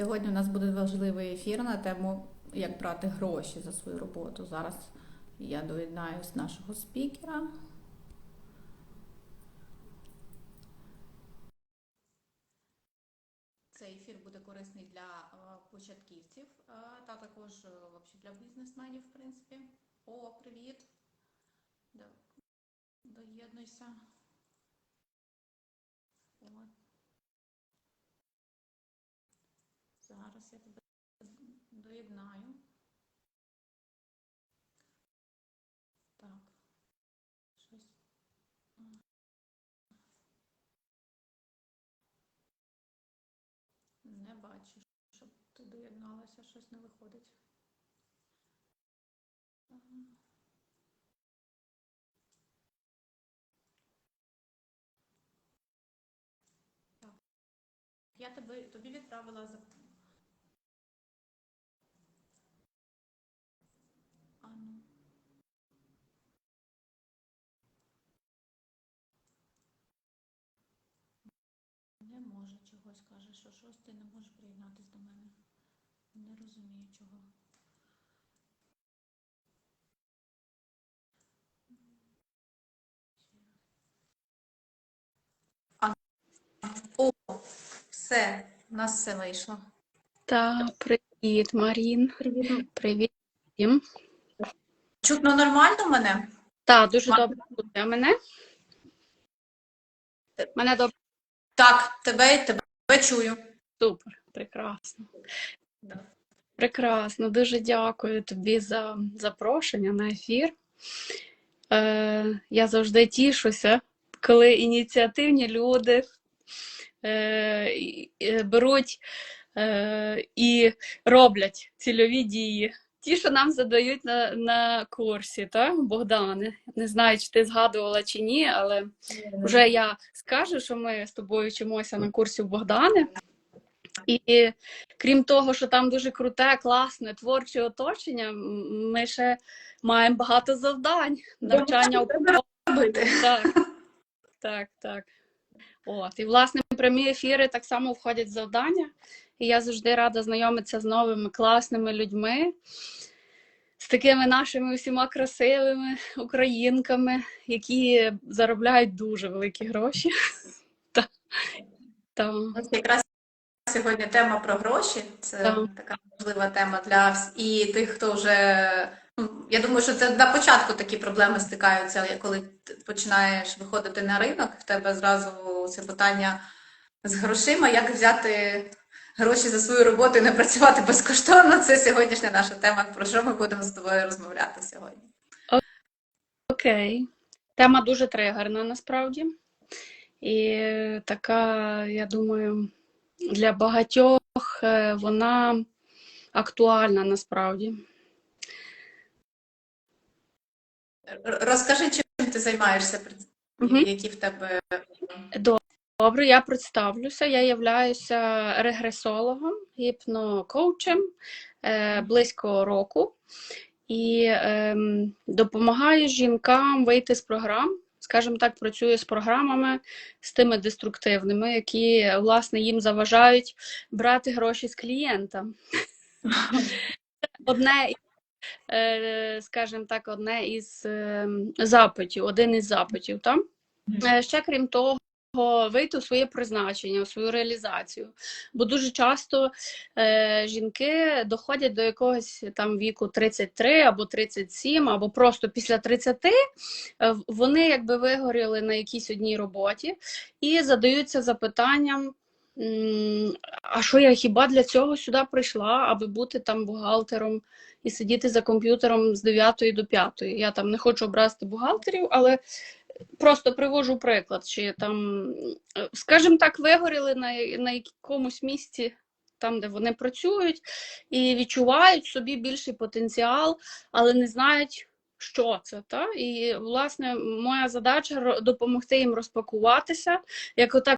Сьогодні у нас буде важливий ефір на тему, як брати гроші за свою роботу. Зараз я доєднаюсь нашого спікера. Цей ефір буде корисний для е, початківців е, та також е, для бізнесменів, в принципі. О, привіт! Доєднуйся. От. Я тебе доєднаю. Так. Щось. Не бачу, щоб ти доєдналася, щось не виходить. Я тебе, тобі відправила Не може чогось, каже, що щось ти не можеш приєднатися до мене. Не розумію чого. А, о, все, у нас все вийшло. Та, привіт, Марін. Привіт всім. Чутно нормально мене? Та, дуже Ма- добре чути. Мене? Мене добре, Так, тебе, тебе чую. супер, прекрасно. Да. Прекрасно, дуже дякую тобі за запрошення на ефір. Е, я завжди тішуся, коли ініціативні люди е, і- і беруть е, і роблять цільові дії. Ті, що нам задають на, на курсі, так, Богдане? Не знаю, чи ти згадувала чи ні, але вже я скажу, що ми з тобою вчимося на курсі у Богдани. І крім того, що там дуже круте, класне, творче оточення, ми ще маємо багато завдань, навчання робити. так, так, так. От. І, власне, прямі ефіри так само входять в завдання. І я завжди рада знайомитися з новими класними людьми, з такими нашими усіма красивими українками, які заробляють дуже великі гроші. Якраз сьогодні тема про гроші. Це така важлива тема для і тих, хто вже. ну, Я думаю, що це на початку такі проблеми стикаються, коли ти починаєш виходити на ринок, в тебе зразу це питання з грошима, як взяти гроші за свою роботу і не працювати безкоштовно. Це сьогоднішня наша тема, про що ми будемо з тобою розмовляти сьогодні. Окей. Тема дуже тригерна насправді. І така, я думаю, для багатьох е, вона актуальна насправді. Розкажи, чим ти займаєшся, які в тебе Добре, я представлюся. Я являюся регресологом, гіпнокоучем е, близько року і ем, допомагаю жінкам вийти з програм. Скажімо так, працюю з програмами, з тими деструктивними, які власне їм заважають брати гроші з клієнта. Одне, е, скажімо так, одне із ем, запитів, один із запитів. Там. Е, Ще крім того, вийти у своє призначення, у свою реалізацію. Бо дуже часто е, жінки доходять до якогось там віку 33 або 37, або просто після 30, е, вони якби вигоріли на якійсь одній роботі і задаються запитанням. А що я хіба для цього сюди прийшла, аби бути там бухгалтером і сидіти за комп'ютером з 9 до 5? Я там не хочу образити бухгалтерів, але просто привожу приклад, чи там, е, скажімо так, вигоріли на, на якомусь місці, там, де вони працюють, і відчувають собі більший потенціал, але не знають, що це. Та? І, власне, моя задача допомогти їм розпакуватися, як отак